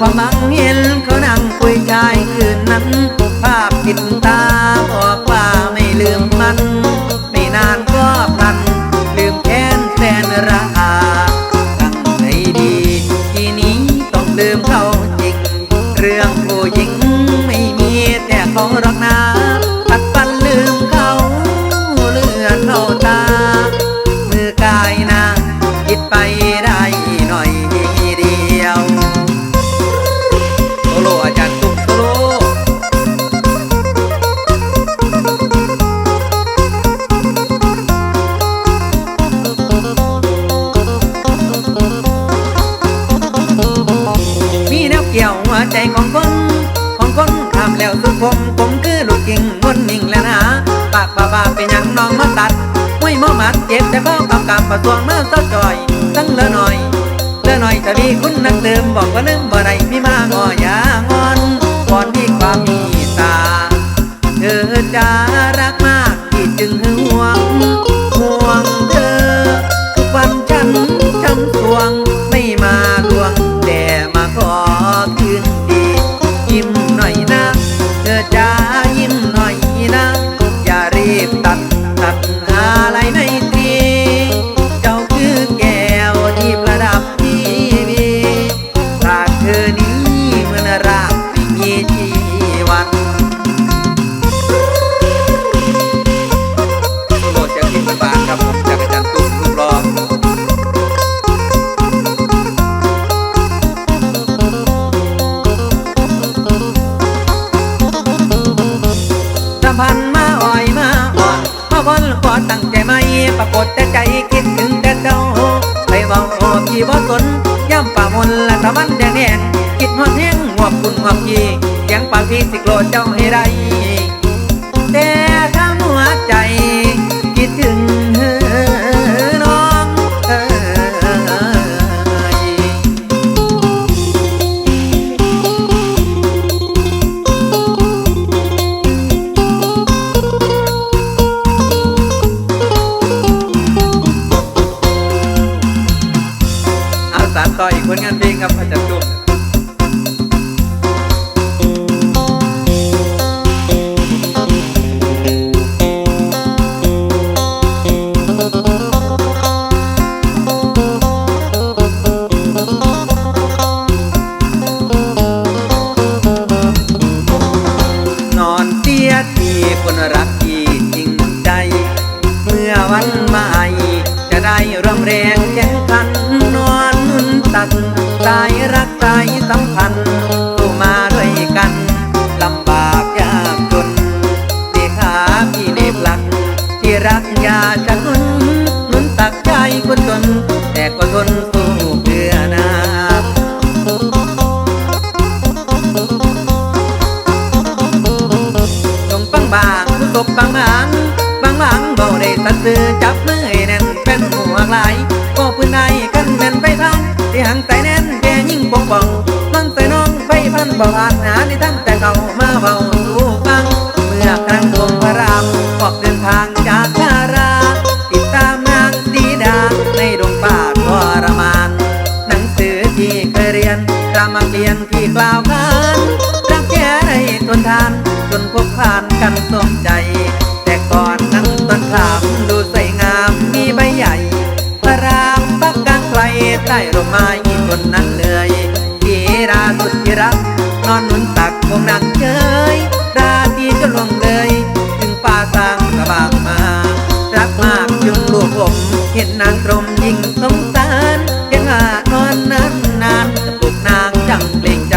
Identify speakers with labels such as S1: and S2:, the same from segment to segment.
S1: ความหวังเห็นเขานั่งคุยชายคืนนั้น ภาพติดตาบอกว่าไม่ลืมมัน ไม่นานก็พลัน ลืมแค้นแสนราตั้งใจดี ทีนี้ต้องลืมเขาจริง เรื่อง จ็บแต่เบ้ากำกำประสวงมาเศร้าจอยตั้งเลอหน่อยเลอหน่อยจะมีคุณนักเติมบอกว่าลืมบ่ไรมีม วกอีบ่สนย่ำป่ามนและตะวันแดงแดงคิดหอดแห้งหวบคุณหวบกีเสียงปากพี่สิโกรธเจ้าให้ได้ ปพันบ่ผ่านหาในทั้งแต่เขามาเบาสู่ฟัง เมื่อครั้งดวงพระรามออกเดินทางจากทาราติดตามนางสีดาในดงป่าทรมาน หนังสือที่เคยเรียนรามเกียรติ์ที่กล่าวขานรักแก่ได้ทนทาน จนพบผ่านกันสมใจ แต่ก่อนนั้นต้นขามดูสวยงามมีใบใหญ่พระรามปักกลางไกลใต้ร่มไม้ต้นนั้นเลยทีราสุดที่รัก นอนหนุนตักคงนั่งเฉยราตรีจนลงเลย ถึงป่าสร้างกระบางมา รักมากจนลูกผม เห็นนางตรมยิ่งสงสารยังหานอนนั้นนานจะปลุกนางจังเกรงใจ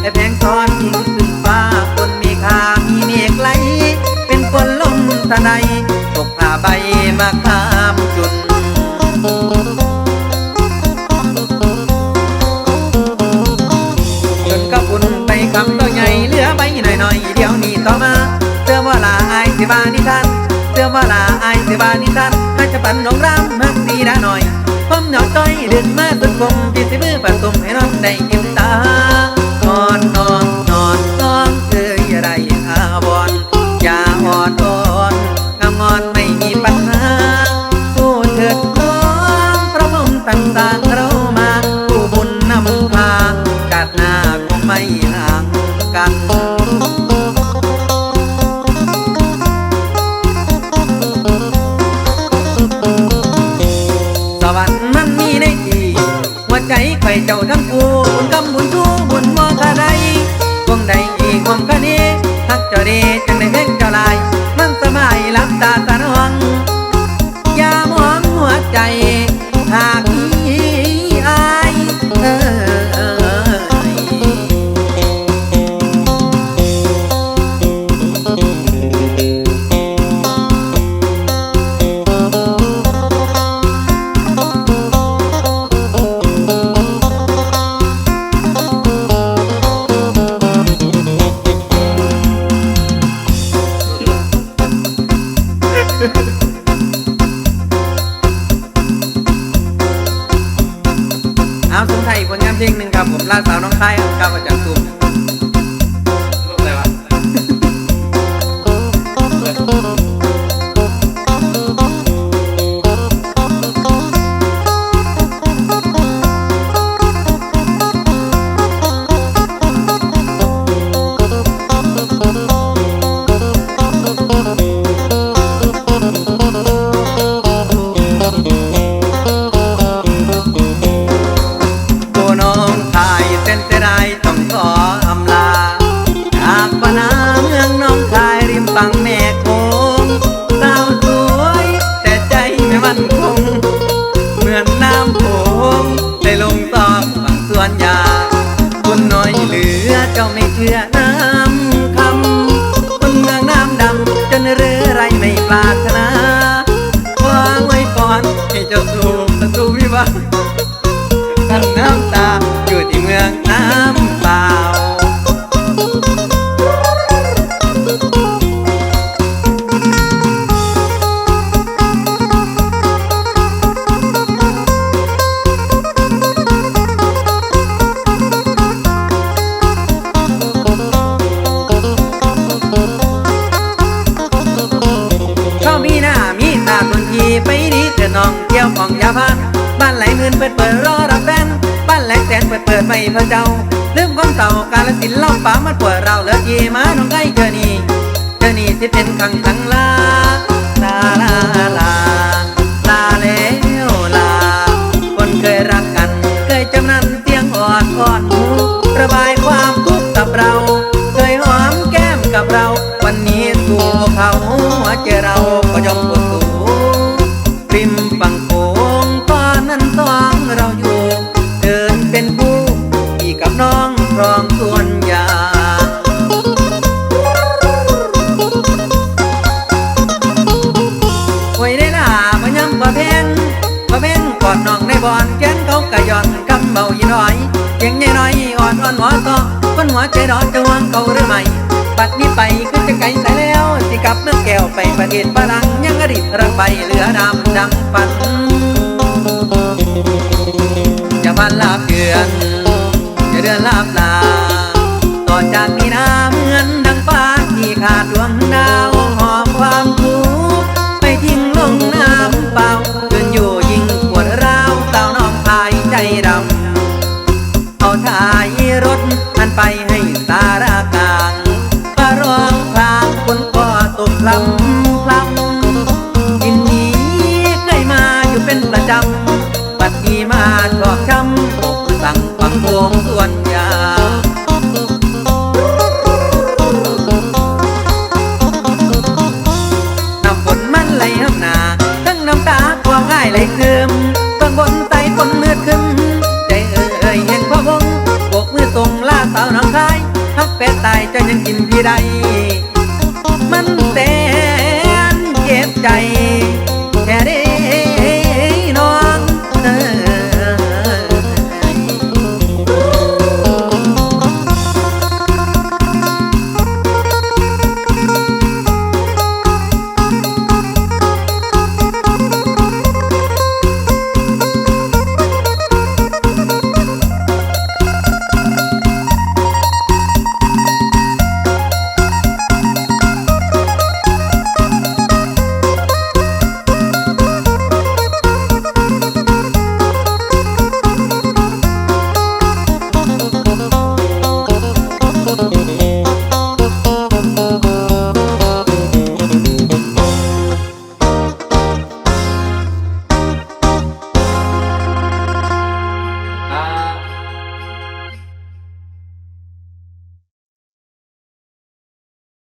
S1: แต่แพงซ้อนยิ่งขึ้นฟ้าคนมีค่ามีเมฆไหลเป็นฝนลมทนายตกผ้าใบ สิบานิทานให้จะปั่นนองรำมักดีนะหน่อยผมหนาต้อยดึกมาสุดคมพี่สิมือประตุมให้น้องได้ยิ้มตาก่อนนอน เอาสงไทยผลงานเพลงหนึ่งครับผมลาสาวน้องไทยครับอาจารย์ตุ้ม
S2: อ
S1: ยู่ที่เมืองน้ำเปล่า เขามีหน้ามีตาคนทีไปดีเถิดน้องเที่ยวของยาพันบ้านไหลเงินเปิดเปิดรอรับแฟนบ้าน ไหลแสนเปิดเปิดไม่พระเจ้าลืมความเก่ากาลสินเล่าป่ามันปวดเราเหลือทีมาน้องไก่เจอนี่เจอนี่สิเป็นขังขังลาลาลาลา น้องครองส่วนยางโอ้ยได้ล่ะมายังบ่เพนบ่เพนกอดน้องในบอนแขนเขากะย่อนกำเบาอีน้อยเสียงใหญ่น้อยอ่อนอ่อนหัวต่อคนหัวใจร้อนจะวางเขาหรือไม่บัดนี้ไปคือจะไกลสายแล้วสิกลับเมืองแก้วไปประเทศฝรั่งยังอดีตรังไปเหลือดำดังฝันจะพันลาเดือน จ งส่วนยาน้ำฝนมันไหลห้ำหนาทั้งน้ำตาความง่ายไหลคืมเบื้องบนไตฝนมืดขึ้น ใจเอ่ยเห็นพ่อวงโบกมือส่งลาสาวน้องคายทักแปดตายจะยังกินพี่ใด